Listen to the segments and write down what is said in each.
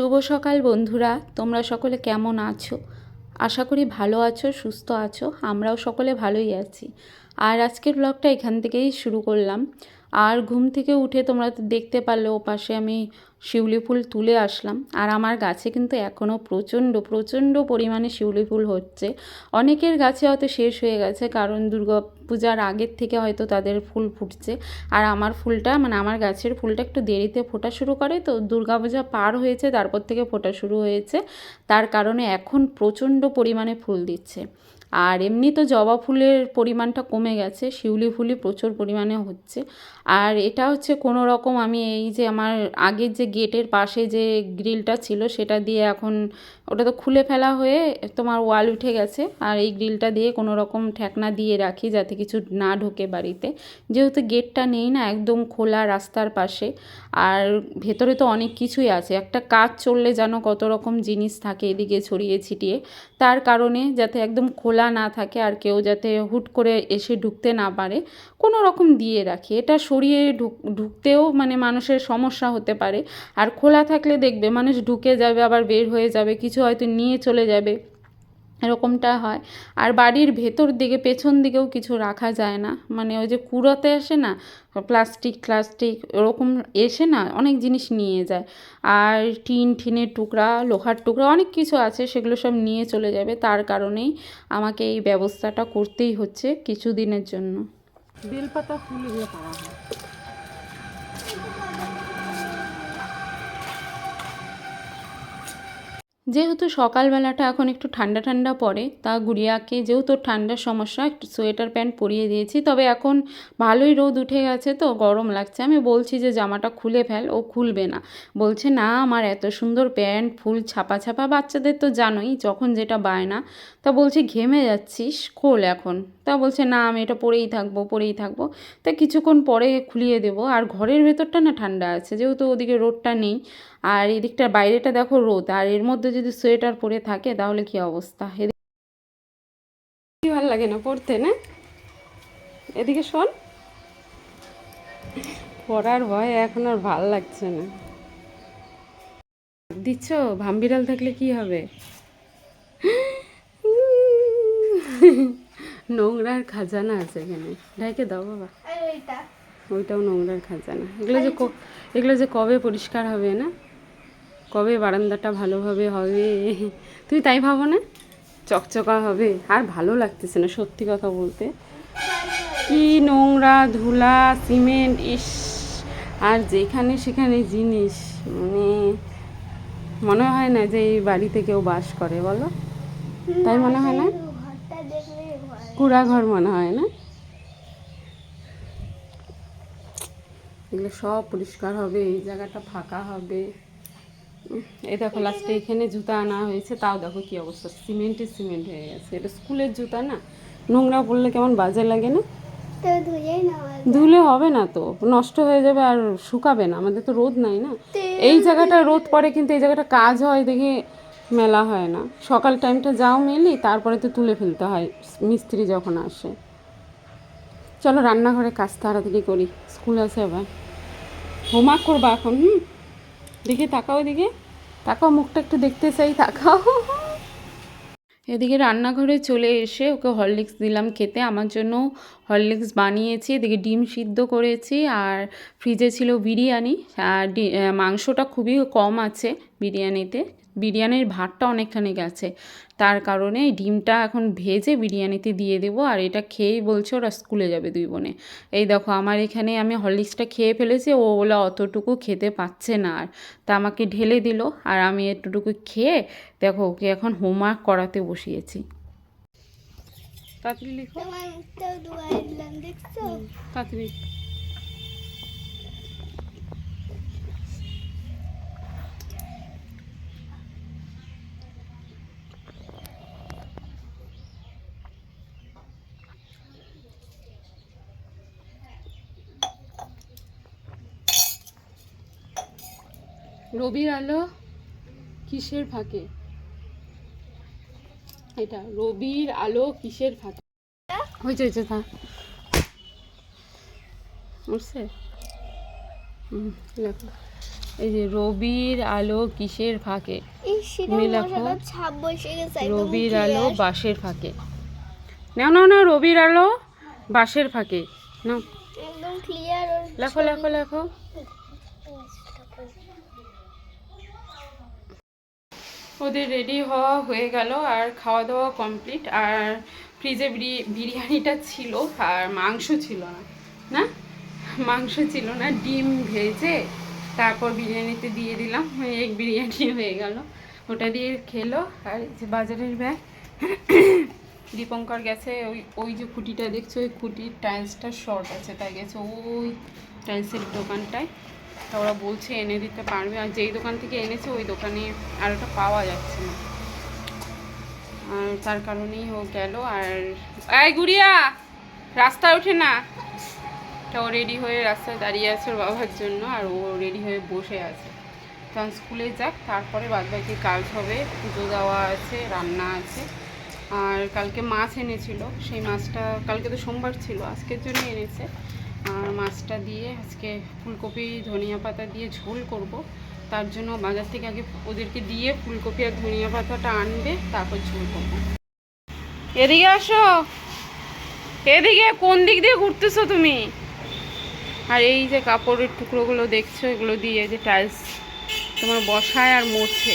শুভ সকাল বন্ধুরা, তোমরা সকলে কেমন আছো? আশা করি ভালো আছো, সুস্থ আছো, আমরাও সকলে ভালোই আছি। আর আজকের ব্লগটা এখান থেকেই শুরু করলাম। আর ঘুম থেকে উঠে তোমরা তো দেখতে পারলে ও পাশে আমি শিউলি ফুল তুলে আসলাম। আর আমার গাছে কিন্তু এখনও প্রচণ্ড প্রচণ্ড পরিমাণে শিউলি ফুল হচ্ছে। অনেকের গাছে হয়তো শেষ হয়ে গেছে, কারণ দুর্গা পূজার আগের থেকে হয়তো তাদের ফুল ফুটছে। আর আমার ফুলটা মানে আমার গাছের ফুলটা একটু দেরিতে ফোটা শুরু করে তো দুর্গাপূজা পার হয়েছে, তারপর থেকে ফোটা শুরু হয়েছে। তার কারণে এখন প্রচণ্ড পরিমাণে ফুল দিচ্ছে। আর এমনি তো জবা ফুলের পরিমাণটা কমে গেছে, শিউলি ফুলই প্রচুর পরিমাণে হচ্ছে। আর এটা হচ্ছে কোনো রকম আমি এই যে আমার আগের যে গেটের পাশে যে গ্রিলটা ছিল সেটা দিয়ে এখন ওটা তো খুলে ফেলা হয়ে তোমার ওয়াল উঠে গেছে। আর এই গ্রিলটা দিয়ে কোনো রকম ঠেকনা দিয়ে রাখি যাতে কিছু না ঢোকে বাড়িতে। যেহেতু গেটটা নেই না, একদম খোলা রাস্তার পাশে। আর ভেতরে তো অনেক কিছুই আছে, একটা কাজ চললে যেন কত রকম জিনিস থাকে এদিকে ছড়িয়ে ছিটিয়ে। তার কারণে যাতে একদম খোলা না থাকে আর কেউ যাতে হুট করে এসে ঢুকতে না পারে, কোনো রকম দিয়ে রাখি। এটা সরিয়ে ঢুক, ঢুকতেও মানে মানুষের সমস্যা হতে পারে। আর খোলা থাকলে দেখবে মানুষ ঢুকে যাবে, আবার বের হয়ে যাবে, কিছু হয়তো নিয়ে চলে যাবে। এরকমটা হয়। আর বাড়ির ভেতর দিকে, পেছন দিকেও কিছু রাখা যায় না। মানে ওই যে কুড়োতে আসে না, প্লাস্টিক প্লাস্টিক ওরকম এসে না অনেক জিনিস নিয়ে যায়। আর টিন টিনের টুকরা, লোহার টুকরা, অনেক কিছু আছে, সেগুলো সব নিয়ে চলে যাবে। তার কারণেই আমাকে এই ব্যবস্থাটা করতেই হচ্ছে কিছু দিনের জন্য। বেলপাতা ফুল পাওয়া হয়। যেহেতু সকালবেলাটা এখন একটু ঠান্ডা ঠান্ডা পড়ে, তা গুড়িয়াকে যেহেতু ঠান্ডার সমস্যা, একটু সোয়েটার প্যান্ট পরিয়ে দিয়েছি। তবে এখন ভালোই রোদ উঠে গেছে তো, গরম লাগছে। আমি বলছি যে, জামাটা খুলে ফেল, ও খুলবে না। বলছে, না, আমার এত সুন্দর প্যান্ট, ফুল ছাপা ছাপা, বাচ্চাদের তো জানোই, যখন যেটা বায়না তা বলছি, ঘেমে যাচ্ছিস? খোল এখন। তা বলছে, না, আমি এটা পরেই থাকব পরেই থাকব। তা কিছুক্ষণ পরে খুলিয়ে দেবো। আর ঘরের ভেতরটা না ঠান্ডা আছে, যেহেতু ওদিকে রোদটা নেই। আর এদিকটা বাইরেটা দেখো রোদ, আর এর মধ্যে যদি সোয়েটার পরে থাকে, তাহলে কি অবস্থা? এদিকে ভালো লাগে না পড়তে, না? এদিকে শোন। পড়ার ভয় এখন আর ভালো লাগছে না। দিচ্ছ? ভাম্বিড়াল থাকলে কি হবে? নোংরার খাজানা আছে এখানে। ঢাকে দাও বাবা। ওইটাও নোংরার খাজানা। এগুলো যে ক- এগুলো যে কবে পরিষ্কার হবে না? কবে বারান্দাটা ভালোভাবে হবে? তুমি তাই ভাবো না? চকচকা হবে। আর ভালো লাগতেছে না সত্যি কথা বলতে। কি নোংরা ধুলা সিমেন্ট ইস। আর যেখানে সেখানে জিনিস মানে মনে হয় না যে এই বাড়িতে কেউ বাস করে বলো? তাই মনে হয় না? কুড়া ঘর মনে হয় না? এগুলো সব পরিষ্কার হবে এই জায়গাটা ফাঁকা হবে। এই দেখো লাস্টে এখানে জুতা আনা হয়েছে তাও দেখো কি অবস্থা সিমেন্টে সিমেন্ট হয়ে গেছে। এটা স্কুলের জুতা না? নোংরা পড়লে কেমন বাজে লাগে না? ধুলে হবে না তো নষ্ট হয়ে যাবে আর শুকাবে না আমাদের তো রোদ নাই না? এই জায়গাটা রোদ পড়ে কিন্তু এই জায়গাটা কাজ হয় দেখে মেলা হয় না। সকাল টাইমটা যাও মেলি, তারপরে তো তুলে ফেলতে হয়। মিস্ত্রি যখন আসে। চলো রান্নাঘরে কাজ তাড়াতাড়ি করি। স্কুল আছে আবার। হোমওয়ার্ক করবা এখন, হুম? দেখে তাকাও এদিকে। তাকাও, মুখটা একটু দেখতে চাই, তাকাও। এদিকে রান্নাঘরে চলে এসে ওকে হরলিক্স দিলাম খেতে। আমার জন্য হরলিক্স বানিয়েছি। এদিকে ডিম সিদ্ধ করেছি আর ফ্রিজে ছিল বিরিয়ানি। আর মাংসটা খুবই কম আছে বিরিয়ানিতে। বিরিয়ানির ভাতটা অনেকখানি গেছে। তার কারণে ডিমটা এখন ভেজে বিরিয়ানিতে দিয়ে দেবো আর এটা খেয়েই বলছে ওরা স্কুলে যাবে দুই বোনে। এই দেখো আমার এখানে আমি হরলিক্সটা খেয়ে ফেলেছি ও ওলা অতটুকু খেতে পাচ্ছে না আর। তা আমাকে ঢেলে দিল আর আমি এতটুকু খেয়ে দেখো ওকে এখন হোমওয়ার্ক করাতে বসিয়েছি। তাড়াতাড়ি লিখো। দেখছ? তাড়াতাড়ি রবির আলো কিসের ফাঁকে? এটা রবির আলো কিসের ফাঁকে? হয়েছে হয়েছে হুম দেখো। এই যে রবির আলো কিসের ফাঁকে? রবির আলো বাঁশের ফাঁকে। নাও নাও নাও রবির আলো বাঁশের ফাঁকে। নাও। লেখো লেখো লেখো। ওদের রেডি হওয়া হয়ে গেল আর খাওয়া দাওয়া কমপ্লিট আর ফ্রিজে বিরিয়ানিটা ছিল আর মাংস ছিল না না? মাংস ছিল না, ডিম ভেজে তারপর বিরিয়ানিতে দিয়ে দিলাম এক বিরিয়ানি হয়ে গেল। ওটা দিয়ে খেলো আর যে বাজারের ব্যাগ দীপঙ্কর গেছে, ওই ওই যে খুঁটিটা দেখছ, ওই খুঁটির টাইলসটা শর্ট আছে, তাই গেছে ওই টাইলসের দোকানটায়। তা ওরা বলছে এনে দিতে পারবে। আর যেই দোকান থেকে এনেছে, ওই দোকানে আর ওটা পাওয়া যাচ্ছে না। আর তার কারণেই হোক গেল। আর এই গুড়িয়া, রাস্তায় ওঠে না। তা ও রেডি হয়ে রাস্তায় দাঁড়িয়ে আছে ওর বাবার জন্য, আর ও রেডি হয়ে বসে আছে। তখন স্কুলে যাক, তারপরে বাদবাকি কাজ হবে। পুজো দেওয়া আছে, রান্না আছে। আর কালকে মাছ এনেছিল। সেই মাছটা কালকে তো সোমবার ছিল, আজকের জন্য এনেছে। আর মাছটা দিয়ে আজকে ফুলকপি, ধনিয়া পাতা দিয়ে ঝোল করব। তার জন্য বাজার থেকে আগে ওদেরকে দিয়ে ফুলকপি আর ধনিয়া পাতাটা আনবে, তারপর ঝোল করব। এদিকে আসো। এদিকে কোন দিক দিয়ে ঘুরতেছো তুমি? আর এই যে কাপড়ের টুকরোগুলো দেখছ, এগুলো দিয়ে যে টাইলস তোমার বসায় আর মরছে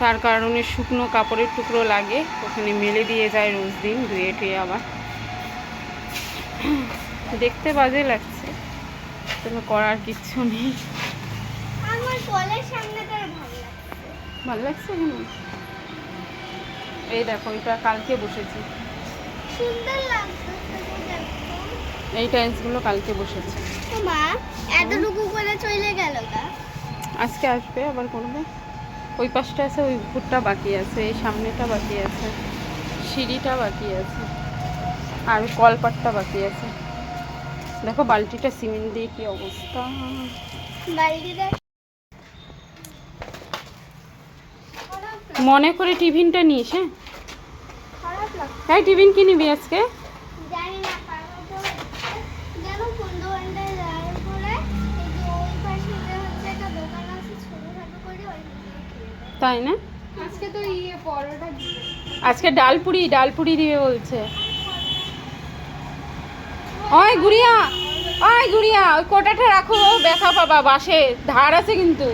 তার কারণে শুকনো কাপড়ের টুকরো লাগে। ওখানে মেলে দিয়ে যায় রোজ দিন ধুয়ে টুয়ে আবার। দেখতে বাজে লাগছে। তবে করার কিচ্ছু নেই। আমার কলের সামনেটা ভালো লাগে ভালো লাগছে এখানে? এই দেখো এটা কালকে বসেছি। সুন্দর লাগছে এই টাইলসগুলো কালকে বসেছে। মা এতটুকু করে চলে গেল আজকে আসবে আবার করবে। ওই পাশটা আছে ওই উপরটা বাকি আছে এই সামনেটা বাকি আছে সিঁড়িটা বাকি আছে আর কলপাটটা বাকি আছে। দেখো বালতিটা সিমেন্ট দিয়ে কি অবস্থা? মনে করে টিফিনটা নিস হ্যাঁ? খারাপ লাগছে। তাই টিফিন কি নিবি আজকে? জানি না কারণ তো। যেন কোন দোকানটায় যাওয়ার পরে এই যে ওই পাশে যে হচ্ছে একটা দোকান আছে ছোটখাটো করে ওই তাই না? আজকে তো ইয়ে পরোটা আজকে ডালপুরি ডালপুরি দিবে বলছে। ওই গুড়িয়া ওই গুড়িয়া ওই কোটাটা রাখো ব্যথা পাবা বাসে ধার আছে কিন্তু।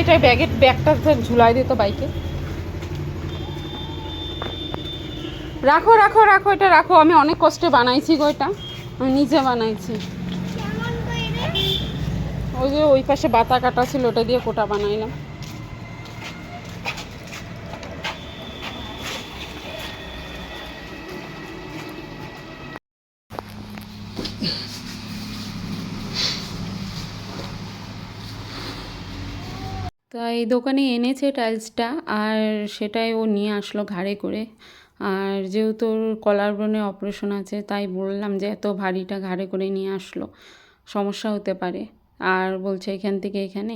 এটা ব্যাগের ব্যাগটা ঝুলাই দিত বাইকে। রাখো রাখো রাখো এটা রাখো আমি অনেক কষ্টে বানাইছি গো এটা আমি নিজে বানাইছি। ওই যে ওই পাশে বাতা কাটা ছিল ওটা দিয়ে কোটা বানাইলাম। এই দোকানে এনেছে টাইলসটা আর সেটাই ও নিয়ে আসলো ঘাড়ে করে। আর যেহেতু কলার বোনে অপারেশন আছে, তাই বললাম যে এত ভারীটা ঘাড়ে করে নিয়ে আসলো, সমস্যা হতে পারে। আর বলছে এখান থেকে এখানে।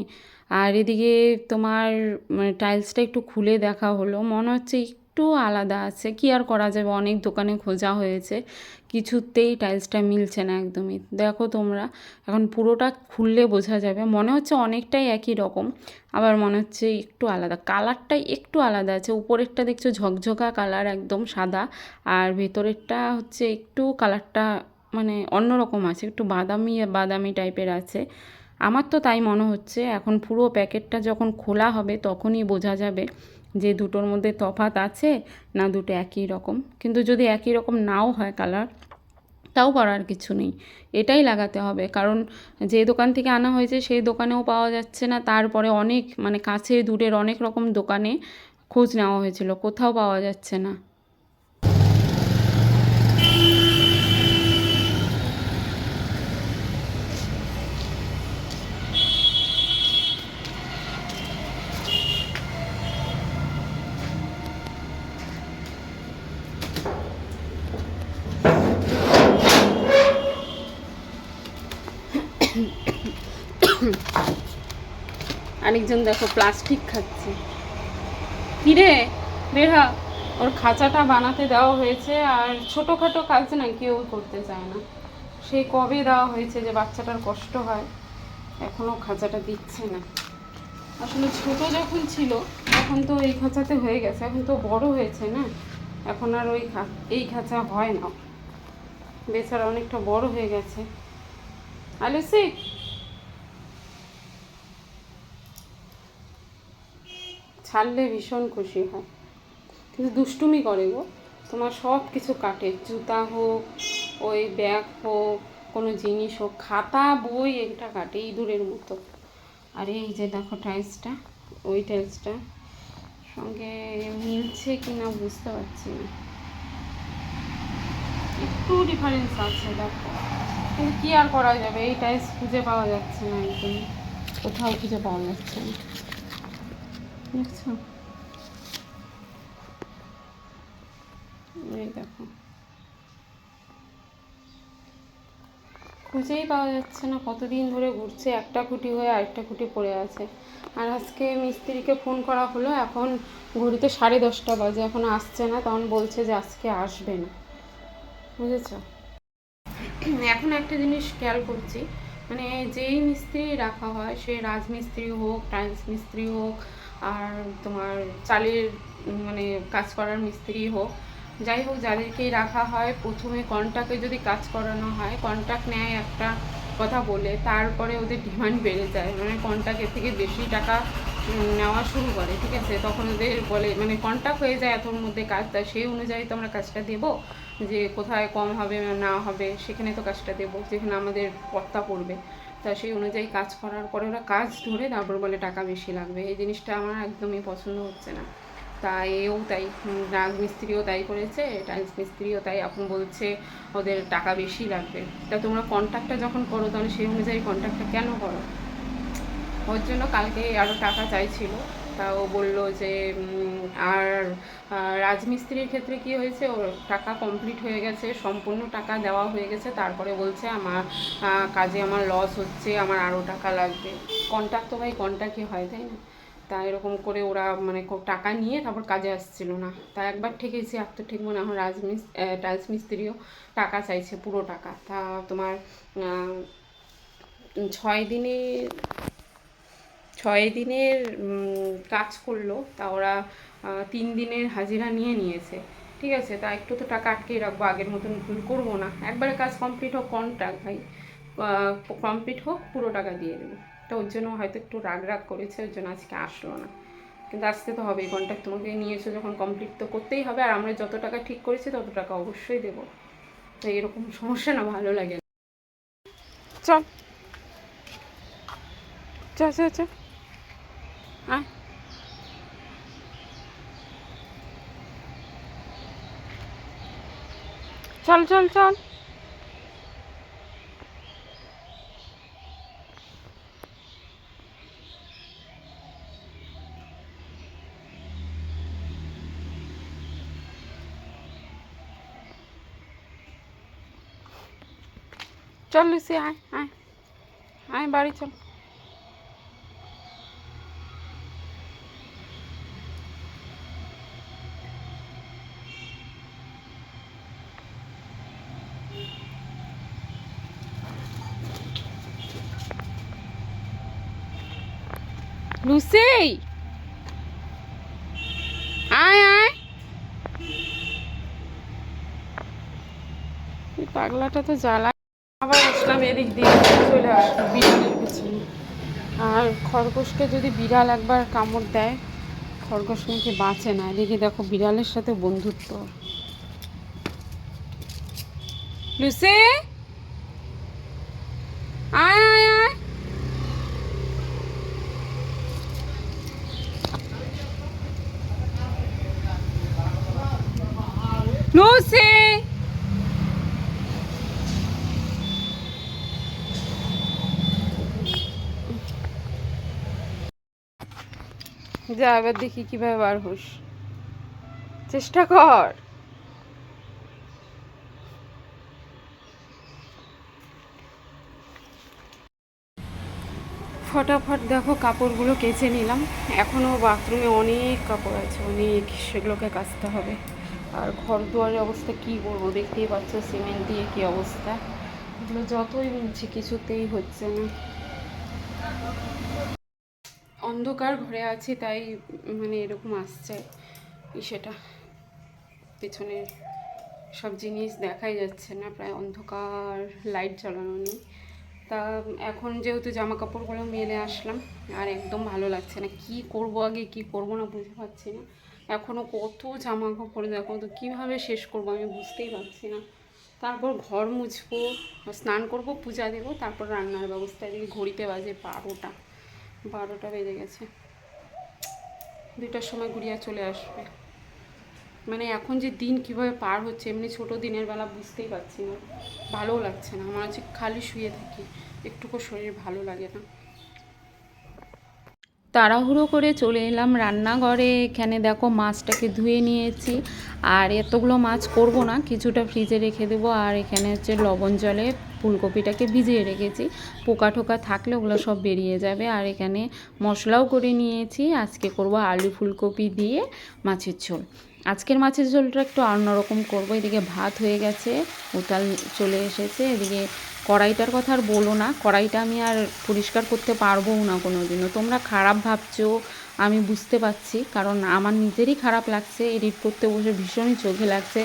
আর এদিকে তোমার মানে টাইলসটা একটু খুলে দেখা হলো, মনে হচ্ছে একটু আলাদা আছে। কি আর করা যাবে? অনেক দোকানে খোঁজা হয়েছে। কিছুতেই টাইলসটা মিলছে না একদমই। দেখো তোমরা, এখন পুরোটা খুললে বোঝা যাবে। মনে হচ্ছে অনেকটাই একই রকম, আবার মনে হচ্ছে একটু আলাদা। কালারটাই একটু আলাদা আছে। উপরেরটা দেখছ ঝকঝকা কালার একদম সাদা। আর ভেতরেরটা হচ্ছে একটু কালারটা মানে অন্যরকম আছে, একটু বাদামি বাদামি টাইপের আছে। আমার তো তাই মনে হচ্ছে, এখন পুরো প্যাকেটটা যখন খোলা হবে তখনই বোঝা যাবে যে দুটোর মধ্যে তফাৎ আছে না দুটো একই রকম। কিন্তু যদি একই রকম নাও হয় কালার, তাও করার কিছু নেই। এটাই লাগাতে হবে। কারণ যে দোকান থেকে আনা হয়েছে সেই দোকানেও পাওয়া যাচ্ছে না। তারপরে অনেক মানে কাছে দূরের অনেক রকম দোকানে খোঁজ নেওয়া হয়েছিল, কোথাও পাওয়া যাচ্ছে না। আরেকজন দেখো প্লাস্টিক খাচ্ছে। কিরে? বের। ওর খাঁচাটা বানাতে দেওয়া হয়েছে, আর ছোটোখাটো কাজ না, কেউ করতে চায় না। সেই কবে দেওয়া হয়েছে যে বাচ্চাটার কষ্ট হয় এখনও খাঁচাটা দিচ্ছে না। আসলে ছোট যখন ছিল তখন তো এই খাঁচাতে হয়ে গেছে, এখন তো বড় হয়েছে না। এখন আর ওই এই খাঁচা হয় না। বেচারা অনেকটা বড় হয়ে গেছে। আলুসি ছাড়লে ভীষণ খুশি হয়। কিন্তু দুষ্টুমি করে গো। তোমার সব কিছু কাটে। জুতা হোক, ওই ব্যাগ হোক, কোনো জিনিস হোক, খাতা, বই এটা কাটে ইঁদুরের মতো। আর এই যে দেখো টাইলসটা, ওই টাইলসটা সঙ্গে মিলছে কি না বুঝতে পারছি না। একটু ডিফারেন্স আছে, দেখো। কিন্তু কী আর করা যাবে? এই টাইলস খুঁজে পাওয়া যাচ্ছে না একদম কোথাও খুঁজে পাওয়া যাচ্ছে না। দেখছ এই দেখো খুঁজেই পাওয়া যাচ্ছে না, কতদিন ধরে ঘুরছে, একটা খুঁটি হয়ে আরেকটা খুঁটি পড়ে আছে। আর আজকে মিস্ত্রিকে ফোন করা হলো, এখন ঘড়িতে সাড়ে দশটা বাজে, এখন আসছে না, তখন বলছে যে আজকে আসবে না। বুঝেছ? এখন একটা জিনিস খেয়াল করছি মানে যেই মিস্ত্রি রাখা হয়, সে রাজমিস্ত্রি হোক, টাইলস মিস্ত্রি হোক আর তোমার চালের মানে কাজ করার মিস্ত্রি হোক, যাই হোক যাদেরকেই রাখা হয়, প্রথমে কন্ট্রাক্টে যদি কাজ করানো হয় কন্ট্রাক্ট নেয় একটা কথা বলে, তারপরে ওদের ডিমান্ড বেড়ে যায়। মানে কন্ট্রাক্টের থেকে বেশি টাকা নেওয়া শুরু করে, ঠিক আছে? তখন ওদের বলে মানে কন্ট্রাক্ট হয়ে যায় এতর মধ্যে কাজ, তা সেই অনুযায়ী তো আমরা কাজটা দেবো, যে কোথায় কম হবে না হবে, সেখানে তো কাজটা দেবো, যেখানে আমাদের পত্তা পড়বে। তা সেই অনুযায়ী কাজ করার পরে ওরা কাজ ধরে তারপর বলে টাকা বেশি লাগবে। এই জিনিসটা আমার একদমই পছন্দ হচ্ছে না। তা এও তাই রাজমিস্ত্রিও তাই করেছে, টাইলস মিস্ত্রিও তাই। এখন বলছে ওদের টাকা বেশি লাগবে। তা তোমরা কন্ট্রাক্টটা যখন করো তাহলে সেই অনুযায়ী কন্ট্রাক্টটা কেন করো? ওর জন্য কালকে আরও টাকা চাইছিল। তা ও বলল যে আর রাজমিস্ত্রির ক্ষেত্রে কি হয়েছে? ওর টাকা কমপ্লিট হয়ে গেছে, সম্পূর্ণ টাকা দেওয়া হয়ে গেছে। তারপরে বলছে, আমার কাজে আমার লস হচ্ছে, আমার আরও টাকা লাগবে। কন্ট্রাক্ট তো ভাই কন্ট্রাক্টই হয়, তাই না? তা এরকম করে ওরা মানে টাকা নিয়ে তারপর কাজে আসছিল না। তা একবার ঠেকেছি, আর তো ঠিক মনে হয় রাজমিস টাইলস মিস্ত্রিও টাকা চাইছে, পুরো টাকা। তা তোমার ছয় দিনে ছয় দিনের কাজ করল, তা ওরা তিন দিনের হাজিরা নিয়ে নিয়েছে। ঠিক আছে, তা একটু তো টাকা আটকেই রাখব, আগের মতন ভুল করব না। একবারে কাজ কমপ্লিট হোক কন্ট্রাক্ট ভাই। কমপ্লিট হোক, পুরো টাকা দিয়ে দেবো। তো ওর জন্য হয়তো একটু রাগ রাগ করেছে, ওর জন্য আজকে আসলো না। কিন্তু আসতে তো হবে কন্ট্রাক্ট তোমাকে নিয়েছো, যখন কমপ্লিট তো করতেই হবে, আর আমরা যত টাকা ঠিক করেছি, তত টাকা অবশ্যই দেবো। তো এরকম সমস্যা না, ভালো লাগে চল। চল চল চল। আয় চল চল চল। চল লুসি আয় আয়। আয় বাড়ি চল। লুসি আয় আয়। পাগলাটা তো জ্বালা আবার আসলাম এদিক দিয়ে, চলে আর খরগোশকে যদি বিড়াল একবার কামড় দেয়, খরগোশ নাকি বাঁচে না। এদিকে দেখো বিড়ালের সাথে বন্ধুত্ব। লুসি? আয় আয় আয় লুসি যা, এবার দেখি কীভাবে বার হোস। চেষ্টা কর। ফটাফট দেখো কাপড়গুলো কেচে নিলাম। এখনও বাথরুমে অনেক কাপড় আছে, অনেক, সেগুলোকে কাচতে হবে। আর ঘর দুয়ারের অবস্থা কি করব দেখতেই পাচ্ছ, সিমেন্ট দিয়ে কি অবস্থা। এগুলো যতই বলছি কিছুতেই হচ্ছে না। অন্ধকার ঘরে আছি, তাই মানে এরকম আসছে সেটা। পেছনে সব জিনিস দেখাই যাচ্ছে না, প্রায় অন্ধকার লাইট জ্বালানো নেই। তা এখন যেহেতু জামা কাপড়গুলো মেলে আসলাম, আর একদম ভালো লাগছে না। কি করব আগে, কি করব না বুঝতে পারছি না। এখনও কত জামা কাপড় দেখো, তো কীভাবে শেষ করব আমি বুঝতেই পারছি না। তারপর ঘর মুছবো, স্নান করব, পূজা দেবো, তারপর রান্নার ব্যবস্থা, এদিকে ঘড়িতে বাজে বারোটা। বারোটা বেজে গেছে। দুটার সময় গুড়িয়া চলে আসবে। মানে এখন যে দিন কীভাবে পার হচ্ছে, এমনি ছোট দিনের বেলা বুঝতেই পারছি না। ভালোও লাগছে না। আমার হচ্ছে খালি শুয়ে থাকি। একটুকু শরীর ভালো লাগে না। তাড়াহুড়ো করে চলে এলাম রান্নাঘরে। এখানে দেখো মাছটাকে ধুয়ে নিয়েছি। আর এতগুলো মাছ করব না, কিছুটা ফ্রিজে রেখে দেবো। আর এখানে হচ্ছে লবণ জলে ফুলকপিটাকে ভিজিয়ে রেখেছি। পোকা টোকা থাকলে ওগুলো সব বেরিয়ে যাবে। আর এখানে মশলাও করে নিয়েছি। আজকে করব আলু ফুলকপি দিয়ে মাছের ঝোল। আজকের মাছের ঝোলটা একটু অন্যরকম করব। এদিকে ভাত হয়ে গেছে, উতাল চলে এসেছে। এদিকে কড়াইটার কথা আর বলো না, কড়াইটা আমি আর পরিষ্কার করতে পারবোও না কোনো দিনও তোমরা খারাপ ভাবছ, আমি বুঝতে পারছি, কারণ আমার নিজেরই খারাপ লাগছে, এডিট করতে বসে ভীষণই চোখে লাগছে।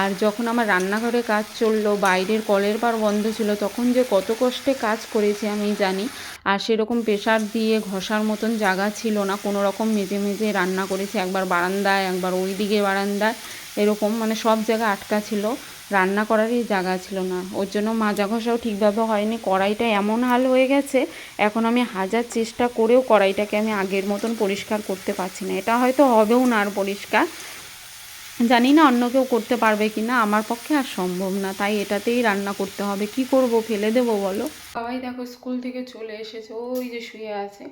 আর যখন আমার রান্নাঘরে কাজ চলল, বাইরের কলের বার বন্ধ ছিল, তখন যে কত কষ্টে কাজ করেছি আমি জানি। আর সেরকম প্রেশার দিয়ে ঘষার মতন জায়গা ছিল না, কোনো রকম মেজে মেজে রান্না করেছি, একবার বারান্দায়, একবার ওই দিকে বারান্দায়, এরকম মানে সব জায়গা আটকা ছিল। রান্না করারই জায়গা ছিল না। ওর জন্য মাজা ঘষাও ঠিকভাবে হয়নি। কড়াইটা এমন হাল হয়ে গেছে, এখন আমি হাজার চেষ্টা করেও কড়াইটাকে আমি আগের মতন পরিষ্কার করতে পারছি না। এটা হয়তো হবেও না আর পরিষ্কার। জানি না অন্য কেউ করতে পারবে কি না, আমার পক্ষে আর সম্ভব না। তাই এটাতেই রান্না করতে হবে। কি করব, ফেলে দেবো বলো? সবাই দেখো স্কুল থেকে চলে এসেছে। ওই যে শুয়ে আছে।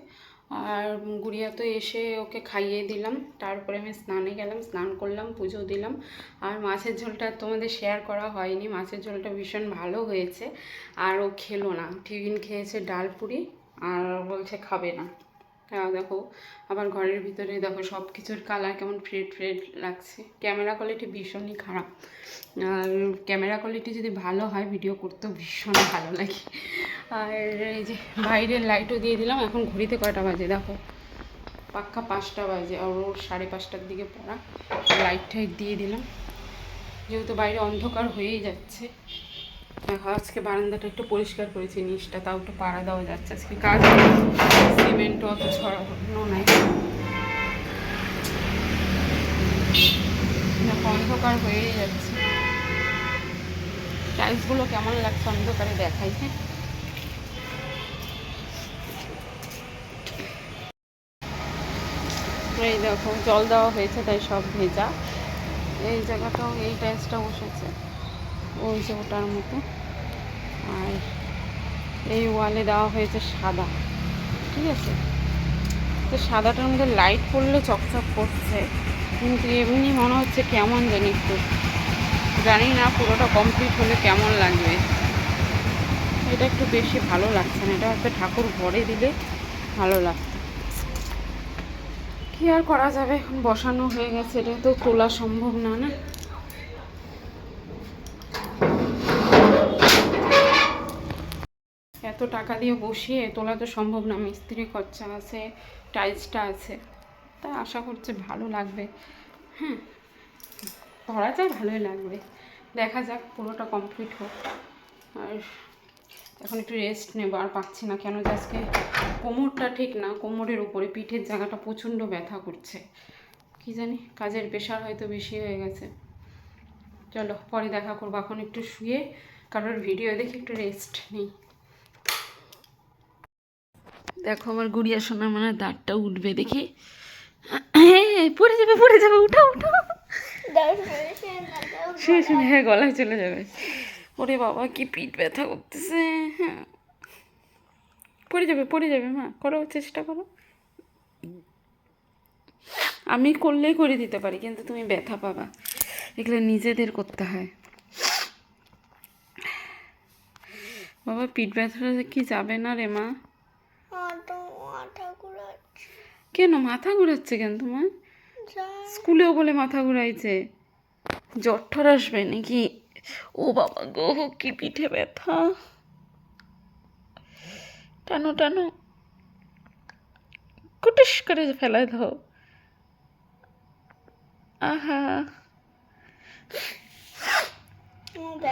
আর গুড়িয়া তো এসে ওকে খাইয়ে দিলাম। তারপরে আমি স্নানে গেলাম, স্নান করলাম, পুজো দিলাম। আর মাছের ঝোলটা তোমাদের শেয়ার করা হয়নি। মাছের ঝোলটা ভীষণ ভালো হয়েছে। আর ও খেলো না। টিফিন খেয়েছে ডাল পুরি, আর বলছে খাবে না। দেখো, আবার ঘরের ভিতরে দেখো সব কিছুর কালার কেমন ফ্রেড ফ্রেড লাগছে। ক্যামেরা কোয়ালিটি ভীষণই খারাপ। আর ক্যামেরা কোয়ালিটি যদি ভালো হয় ভিডিও করতেও ভীষণ ভালো লাগে। আর এই যে বাইরের লাইটও দিয়ে দিলাম, এখন ঘড়িতে কয়টা বাজে দেখো? পাক্কা পাঁচটা বাজে, আর ওর সাড়ে পাঁচটার দিকে পড়া। লাইট টাইট দিয়ে দিলাম। যেহেতু বাইরে অন্ধকার হয়েই যাচ্ছে। দেখো আজকে বারান্দাটা একটু পরিষ্কার করেছি, নিচটা, তাও একটু পাড়া দেওয়া যাচ্ছে। আজকে কাজ সিমেন্ট অত ছড়ানো নাই। অন্ধকার হয়েই যাচ্ছে। টাইলসগুলো কেমন লাগছে অন্ধকারে দেখাই হ্যাঁ? এই দেখো, জল দেওয়া হয়েছে, তাই সব ভেজা। এই জায়গাটাও, এই টাইলসটা বসেছে। ওই যে ওটার মতো। আর এই ওয়ালে দেওয়া হয়েছে সাদা। ঠিক আছে? তো সাদাটার মধ্যে লাইট পড়লে চকচক করছে। কিন্তু এমনি মনে হচ্ছে কেমন জানি একটু। জানি না, পুরোটা কমপ্লিট হলে কেমন লাগবে। এটা একটু বেশি ভালো লাগছে না। এটা হয়তো ঠাকুর ঘরে দিলে ভালো লাগতো। কি আর করা যাবে? এখন বসানো হয়ে গেছে। এটা তো তোলা সম্ভব না না? এত টাকা দিয়ে বসিয়ে তোলা তো সম্ভব না, মিস্ত্রি খরচা আছে, টাইলসটা আছে। তা আশা করছে ভালো লাগবে। হ্যাঁ ধরা যায়, ভালোই লাগবে। দেখা যাক, পুরোটা কমপ্লিট হোক। আর এখন একটু রেস্ট নেব, আর পাচ্ছি না কেন যে আজকে কোমরটা ঠিক না, কোমরের উপরে, পিঠের জায়গাটা প্রচণ্ড ব্যথা করছে। কি জানি, কাজের প্রেশার হয়তো বেশি হয়ে গেছে। চলো, পরে দেখা করব। এখন একটু শুয়ে, কারোর ভিডিও দেখে একটু রেস্ট নেই। দেখো আমার গুড়িয়া সোনা মানে দাঁতটা উঠবে দেখি। হ্যাঁ পড়ে যাবে পড়ে যাবে উঠো উঠো শুয়ে শুনে হ্যাঁ গলায় চলে যাবে। ওরে বাবা, কি পিঠ ব্যথা করতেছে হ্যাঁ। পড়ে যাবে পড়ে যাবে, মা, করো, চেষ্টা করো। আমি করলেই করে দিতে পারি, কিন্তু তুমি ব্যথা পাবা। এগুলো নিজেদের করতে হয়। বাবা, পিঠ ব্যথাটা কি যাবে না রে, মা? কেন? মাথা ঘুরাচ্ছে কেন তোমার? স্কুলেও বলে মাথা ঘুরাইছে। জ্বর ঠর আসবে নাকি? ও বাবা গো কি পিঠে ব্যথা। টানো টানো। টুস করে ফেলে দাও। আহা।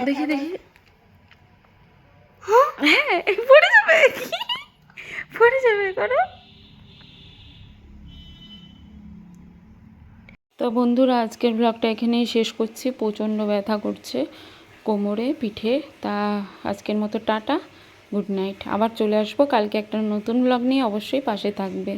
দেখি দেখি। হ্যাঁ পড়ে যাবে। পড়ে যাবে করো। তো বন্ধুরা, আজকের ব্লগটা এখানেই শেষ করছি। প্রচণ্ড ব্যথা করছে কোমরে, পিঠে। তা আজকের মতো টাটা, গুড নাইট। আবার চলে আসব। কালকে একটা নতুন ব্লগ নিয়ে অবশ্যই পাশে থাকবে।